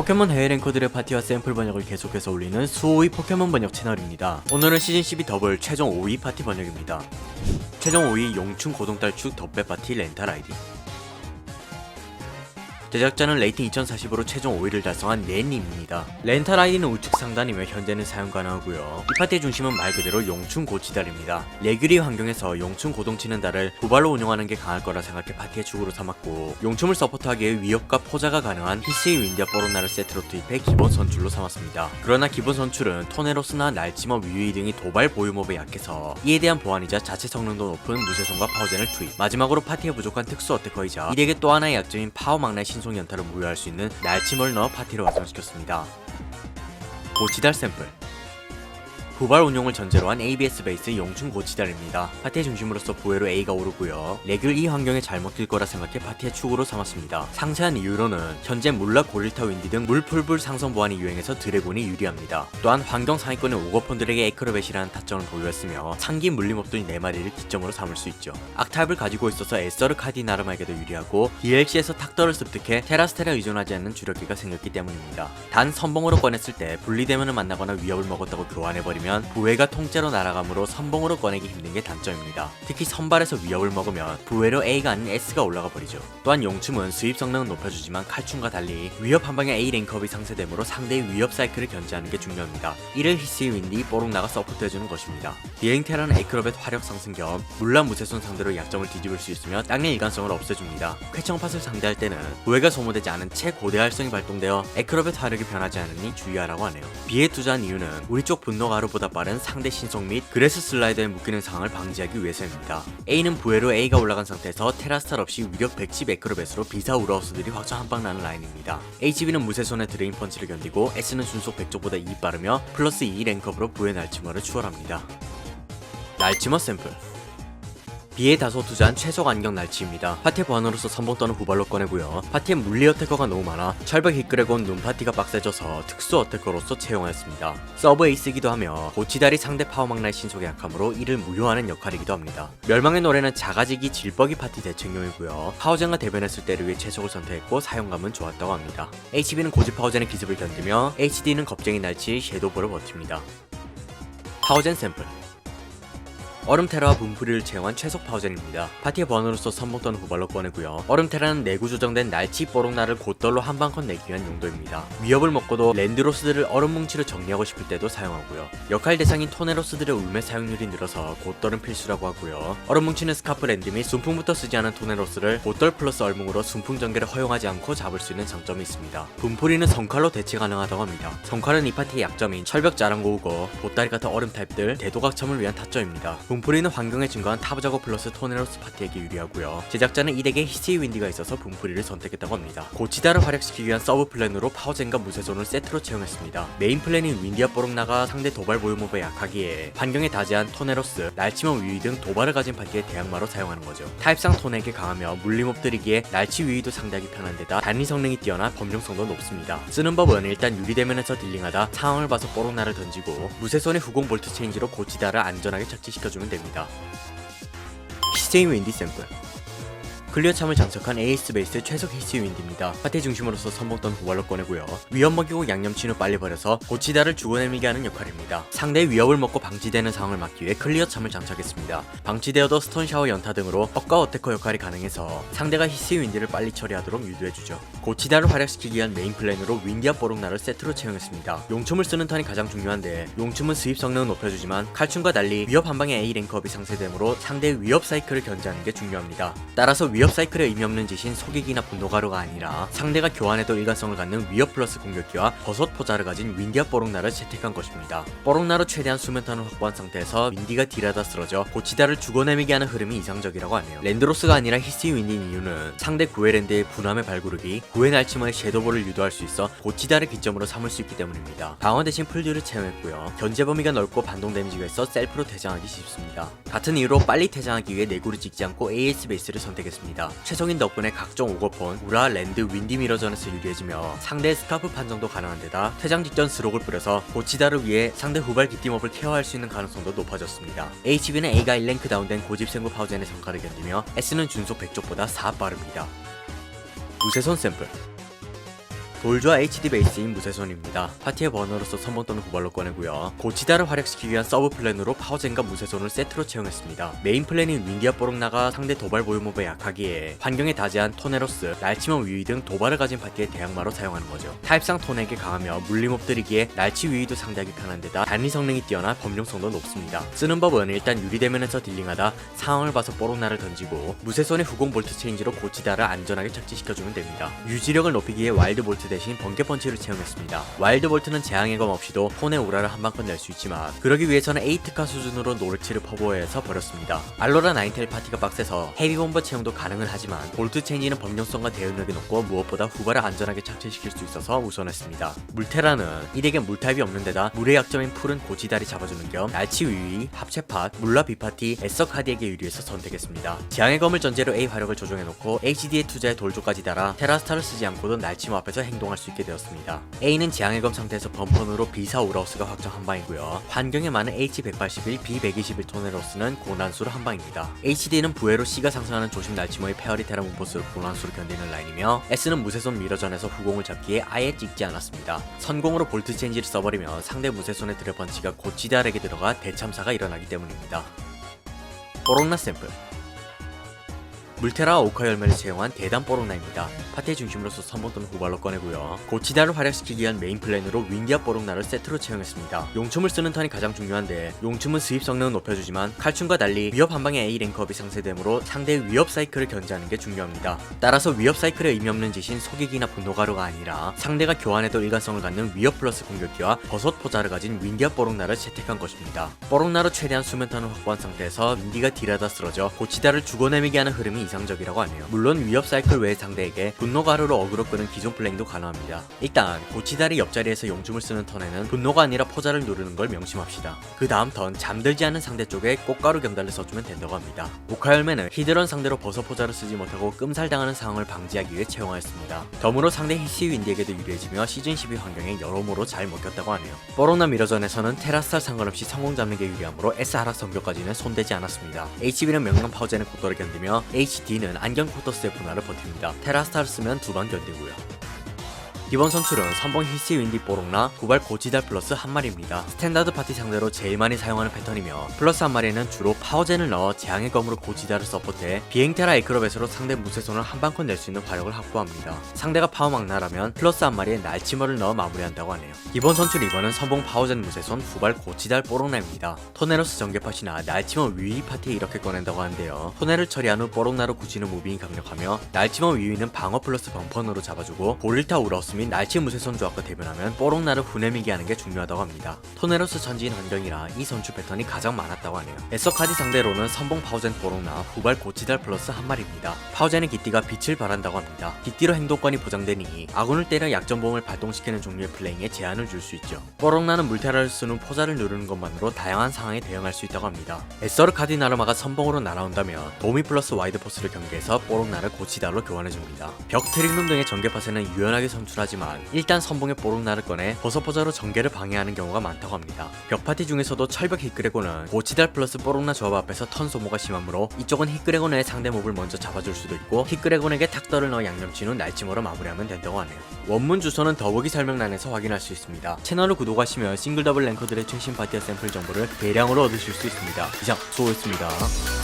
포켓몬 해외 랭커들의 파티와 샘플 번역을 계속해서 올리는 수호의 포켓몬 번역 채널입니다. 오늘은 시즌 12 더블 최종 5위 파티 번역입니다. 최종 5위 용충 고동딸축 덕배 파티 렌탈 아이디 제작자는 레이팅 2040으로 최종 5위를 달성한 렌님입니다. 렌탈 아이디는 우측 상단이며 현재는 사용 가능하고요. 이 파티의 중심은 말 그대로 용충 고치달입니다. 레귤리 환경에서 용충 고동치는 달을 도발로 운영하는 게 강할 거라 생각해 파티의 축으로 삼았고 용충을 서포트하기 위해 위협과 포자가 가능한 히스의 윈디아 뽀로나를 세트로 투입해 기본 선출로 삼았습니다. 그러나 기본 선출은 토네로스나 날치머 위위 등이 도발 보유몹에 약해서 이에 대한 보완이자 자체 성능도 높은 무쇠손과 파워젠을 투입 마지막으로 파티에 부족한 특수 어태커이자 이에게 또 하나의 약점인 파워 망나의 신속 연타를 무효할 수 있는 넣어 파티를 완성시켰습니다. 고치달 샘플 후발 운용을 전제로 한 ABS 베이스 용충 고치달입니다. 파티의 중심으로서 부회로 A가 오르고요. 레귤 이 환경에 잘 먹힐 거라 생각해 파티의 축으로 삼았습니다. 상세한 이유로는 현재 물라 고릴타 윈디 등 물풀불 상성 보안이 유행해서 드래곤이 유리합니다. 또한 환경 상위권의 오거폰들에게 에크로벳이라는 타점을 보유했으며 상기 물림업들이 4마리를 기점으로 삼을 수 있죠. 악탑을 가지고 있어서 에서르 카디나르마에게도 유리하고 DLC에서 탁더를 습득해 테라스테라 의존하지 않는 주력기가 생겼기 때문입니다. 단 선봉으로 꺼냈을 때 분리되면을 만나거나 위협을 먹었다고 교환해버리면 부회가 통째로 날아가므로 선봉으로 꺼내기 힘든 게 단점입니다. 특히 선발에서 위협을 먹으면 부회로 A가 아닌 S가 올라가 버리죠. 또한 용춤은 수입 성능은 높여주지만 칼춤과 달리 위협 한 방에 A 랭크업이 상쇄되므로 상대의 위협 사이클을 견제하는 게 중요합니다. 이를 히스의 윈디 뽀록나가 서포트해주는 것입니다. 비행 테라는 에크로벳 화력 상승 겸 물란 무쇠손 상대로 약점을 뒤집을 수 있으며 땅의 일관성을 없애줍니다. 쾌청팟을 상대할 때는 부회가 소모되지 않은 최고대 활성이 발동되어 에크로벳 화력이 변하지 않으니 주의하라고 하네요. B에 투자한 이유는 우리 쪽 분노 가루보다 빠른 상대 신속 및 그레스 슬라이드에 묶이는 상황을 방지하기 위해서입니다. A는 부회로 A가 올라간 상태에서 테라스탈 없이 위력 110 에크로벳으로 비사 우라우스들이 확정 한방 나는 라인입니다. HB는 무쇠손의 드레인 펀치를 견디고 S는 순속 100쪽보다 2 빠르며 플러스 2 랭크업으로 부회 날치머를 추월합니다. 날치머 샘플 B에 다소 투자한 최소 안경 날치입니다. 파티의 보안으로서 선봉 떠는 후발로 꺼내고요. 파티에 물리 어태커가 너무 많아 철벽 히크레곤 눈 파티가 빡세져서 특수 어태커로서 채용하였습니다. 서브 에이스이기도 하며 고치다리 상대 파워망나의 신속에 약하므로 이를 무효하는 역할이기도 합니다. 멸망의 노래는 자가지기 질버기 파티 대책용이고요. 파워젠과 대변했을 때를 위해 최적을 선택했고 사용감은 좋았다고 합니다. HB는 고집 파워젠의 기습을 견디며 HD는 겁쟁이 날치 섀도우볼을 버팁니다. 파워젠 샘플 얼음 테라와 분풀이를 채용한 최속 파워젠입니다. 파티의 번호로서 선봉 떠는 후발로 꺼내고요. 얼음 테라는 내구 조정된 날치 뽀록나를 곧덜로 한방컷 내기 위한 용도입니다. 위협을 먹고도 랜드로스들을 얼음 뭉치로 정리하고 싶을 때도 사용하고요. 역할 대상인 토네로스들의 울매 사용률이 늘어서 곧덜은 필수라고 하고요. 얼음 뭉치는 스카프 랜드 및 순풍부터 쓰지 않은 토네로스를 곧덜 플러스 얼뭉으로 순풍 전개를 허용하지 않고 잡을 수 있는 장점이 있습니다. 분풀이는 성칼로 대체 가능하다고 합니다. 성칼은 이 파티의 약점인 철벽 자랑고우고 보따리 같은 얼음 타입들 대도각첨을 위한 타점입니다. 분풀이는 환경에 증가한 타브자고 플러스 토네로스 파티에게 유리하고요. 제작자는 이 덱에 히스이 윈디가 있어서 분풀이를 선택했다고 합니다. 고치다를 활약시키기 위한 서브 플랜으로 파워젠과 무쇠손을 세트로 채용했습니다. 메인 플랜인 윈디아 뽀록나가 상대 도발 보유 몹에 약하기에 환경에 다재한 토네로스, 날치머 위위 등 도발을 가진 파티의 대항마로 사용하는 거죠. 타입상 톤에게 강하며 물림업들이기에 날치 위위도 상대하기 편한 데다 단위 성능이 뛰어나 범용성도 높습니다. 쓰는 법은 일단 유리대면에서 딜링하다 상황을 봐서 뽀록나를 던지고 무쇠손의 후공 볼트 체인지로 고치다를 안전하게 착지시켜 주면 됩니다. 히스테인 윈디 샘플 클리어 참을 장착한 AS 베이스 최속 히스 윈디입니다. 파티 중심으로서 선봉던 후발로 꺼내고요. 위협 먹이고 양념친 후 빨리 버려서 고치다를 죽어내미게 하는 역할입니다. 상대의 위협을 먹고 방치되는 상황을 막기 위해 클리어 참을 장착했습니다. 방치되어도 스톤 샤워 연타 등으로 뻑과 어태커 역할이 가능해서 상대가 히스 윈디를 빨리 처리하도록 유도해주죠. 고치다를 활약시키기 위한 메인 플랜으로 윈디아 뽀록나를 세트로 채용했습니다. 용춤을 쓰는 턴이 가장 중요한데 용춤은 수입 성능은 높여주지만 칼춤과 달리 위협 한 방에 A 랭크업이 상쇄되므로 상대의 위협 사이클을 견제하는 게 중요합니다. 따라서 위협 사이클에 의미 없는 짓인 속이기나 분노가루가 아니라 상대가 교환해도 일관성을 갖는 위협 플러스 공격기와 버섯 포자를 가진 윈디아 뽀록나를 채택한 것입니다. 뽀록나로 최대한 수면탄을 확보한 상태에서 윈디가 딜하다 쓰러져 고치다를 죽어내미게 하는 흐름이 이상적이라고 하네요. 랜드로스가 아니라 히스이 윈디인 이유는 상대 구해랜드의 분함의 발구르기, 구해 날치머의 섀도볼을 유도할 수 있어 고치다를 기점으로 삼을 수 있기 때문입니다. 방어 대신 풀듀를 채용했고요. 견제 범위가 넓고 반동 데미지가 있어 셀프로 퇴장하기 쉽습니다. 같은 이유로 빨리 퇴장하기 위해 내구를 찍지 않고 AS 베이스를 선택했습니다. 최성인 덕분에 각종 오거폰, 우라, 랜드, 윈디 미러전에서 유리해지며 상대의 스카프 판정도 가능한 데다 퇴장 직전 스록을 뿌려서 고치다를 위해 상대 후발 기띠몹을 케어할 수 있는 가능성도 높아졌습니다. HB는 A가 1랭크 다운된 고집 생구 파워젠의 성과를 견디며 S는 준속 100쪽보다 4 빠릅니다. 무쇠손 샘플 돌조와 HD 베이스인 무쇠손입니다. 파티의 버너로서 선봉 또는 후발로 꺼내고요. 고치다를 활약시키기 위한 서브 플랜으로 파워젠과 무쇠손을 세트로 채용했습니다. 메인 플랜인 윈디아 뽀록나가 상대 도발 보유몹에 약하기에 환경에 다지한 토네로스, 날치몬 위위 등 도발을 가진 파티의 대항마로 사용하는 거죠. 타입상 톤에게 강하며 물리몹들이기에 날치 위위도 상대하기 편한 데다 단위 성능이 뛰어나 범용성도 높습니다. 쓰는 법은 일단 유리대면에서 딜링하다 상황을 봐서 뽀록나를 던지고 무쇠손의 후공 볼트 체인지로 고치다를 안전하게 착지시켜주면 됩니다. 유지력을 높이기에 와일드 볼트 대신 번개 펀치를 채용했습니다. 와일드 볼트는 재앙의 검 없이도 폰의 오라를 한 방컷 낼수 있지만 그러기 위해서는 8카 수준으로 노르치를 퍼부어해서 버렸습니다. 알로라 나인텔 파티가 빡세서 헤비 bomber 채용도 가능은 하지만 볼트 체인지는 범용성과 대응력이 높고 무엇보다 후발을 안전하게 착지시킬 수 있어서 우선했습니다. 물테라는 이 덱에 물타입이 없는 데다 물의 약점인 풀은 고지다리 잡아주는 겸 날치 위위, 합체팟, 물라 비파티, 에서 카디에게 유리해서 선택했습니다. 재앙의 검을 전제로 A 화력을 조정해놓고 HD의 투자에 돌조까지 달아 테라스타를 쓰지 않고도 날치모 앞에서 행 동할 수 있게 되었습니다. A는 재앙의 검 상태에서 범펀으로 비사 우라우스가 확정 한 방이고요. 환경에 많은 H181, B121 토네로스는 고난수로 한 방입니다. HD는 부회로 C가 상승하는 조심 날치모의 페어리 테라 문보스를 고난수로 견디는 라인이며 S는 무쇠손 미러전에서 후공을 잡기에 아예 찍지 않았습니다. 선공으로 볼트 체인지를 써버리면 상대 무쇠손의 드래펀치가 고치달에게 들어가 대참사가 일어나기 때문입니다. 뽀록나 샘플 물테라 오카 열매를 채용한 대단 뽀록나입니다. 파티의 중심으로서 선봉 또는 후발로 꺼내고요. 고치다를 활약시키기 위한 메인 플랜으로 윈디아 뽀록나를 세트로 채용했습니다. 용춤을 쓰는 턴이 가장 중요한데 용춤은 수입 성능은 높여주지만 칼춤과 달리 위협 한 방에 A 랭크업이 상쇄되므로 상대의 위협 사이클을 견제하는 게 중요합니다. 따라서 위협 사이클에 의미 없는 짓인 속이기나 분노가루가 아니라 상대가 교환해도 일관성을 갖는 위협 플러스 공격기와 버섯 포자를 가진 윈디아 뽀록나를 채택한 것입니다. 뽀록나로 최대한 수면탄을 확보한 상태에서 윈디가 딜하다 쓰러져 고치다를 죽어내미게 하는 흐름이 이상적이라고 하네요. 물론 위협 사이클 외의 상대에게 분노 가루로 어그로 끄는 기존 플레잉도 가능합니다. 일단 고치다리 옆자리에서 용춤을 쓰는 턴에는 분노가 아니라 포자를 누르는 걸 명심합시다. 그 다음 턴 잠들지 않은 상대 쪽에 꽃가루 경달을 써주면 된다고 합니다. 오카열매는 히드런 상대로 버섯 포자를 쓰지 못하고 끔살당하는 상황을 방지하기 위해 채용하였습니다. 덤으로 상대 히시 윈디에게도 유리해지며 시즌 12 환경에 여러모로 잘 먹혔다고 하네요. 뽀로나 미러전에서는 테라스탈 상관없이 성공 잡는 게 유리하므로 S 하락 성격까지는 손대지 않았습니다. HB는 명랑 파워제는 속도를 견디며 HD는 안경 코터스의 분할을 버팁니다. 테라스타를 쓰면 두 방 견디고요. 이번 선출은 선봉 히시 윈디 뽀록나 구발 고지달 플러스 한 마리입니다. 스탠다드 파티 상대로 제일 많이 사용하는 패턴이며 플러스 한 마리는 주로 파워젠을 넣어 재앙의 검으로 고지달을 서포트해 비행테라 에크로벳으로 상대 무쇠손을 한 방컷 낼 수 있는 화력을 확보합니다. 상대가 파워막나라면 플러스 한 마리에 날치머를 넣어 마무리한다고 하네요. 이번 선출 2번은 선봉 파워젠 무쇠손 후발 고지달 뽀록나입니다. 토네로스 전개팟이나 날치머 위위 파티에 이렇게 꺼낸다고 하는데요. 토네를 처리한 후 뽀록나로 굳히는 무빙이 강력하며 날치머 위위는 방어 플러스 범펀으로 잡아주고 볼리타 우라우스 및 날치 무쇠손 조합과 대변하면 뽀록나를 후내미게 하는 게 중요하다고 합니다. 토네로스 전지인 환경이라 이 선출 패턴이 가장 많았다고 하네요. 에서카디 상대로는 선봉 파워젠 뽀록나 후발 고치달 플러스 한 마리입니다. 파워젠의 기띠가 빛을 발한다고 합니다. 기띠로 행동권이 보장되니 아군을 때려 약점보험을 발동시키는 종류의 플레잉에 제한을 줄 수 있죠. 뽀록나는 물테라를 쓰는 포자를 누르는 것만으로 다양한 상황에 대응할 수 있다고 합니다. 에서르 카디나르마가 선봉으로 날아온다면 도미 플러스 와이드 포스를 경계해서 뽀록나를 고치달로 교환해줍니다. 벽 트릭룸 등의 전개팟에는 유연하게 선출하지 만 일단 선봉에 뽀록나를 꺼내 버섯포자로 전개를 방해하는 경우가 많다고 합니다. 벽파티 중에서도 철벽 히크레곤은 고치달 플러스 뽀록나 조합 앞에서 턴 소모가 심하므로 이쪽은 히크레곤의 상대 몹을 먼저 잡아줄 수도 있고 히크레곤에게 탁더를 넣어 양념친 후 날치모로 마무리하면 된다고 하네요. 원문 주소는 더보기 설명란에서 확인할 수 있습니다. 채널을 구독하시면 싱글 더블 랭커들의 최신 파티어 샘플 정보를 대량으로 얻으실 수 있습니다. 이상 수고했습니다.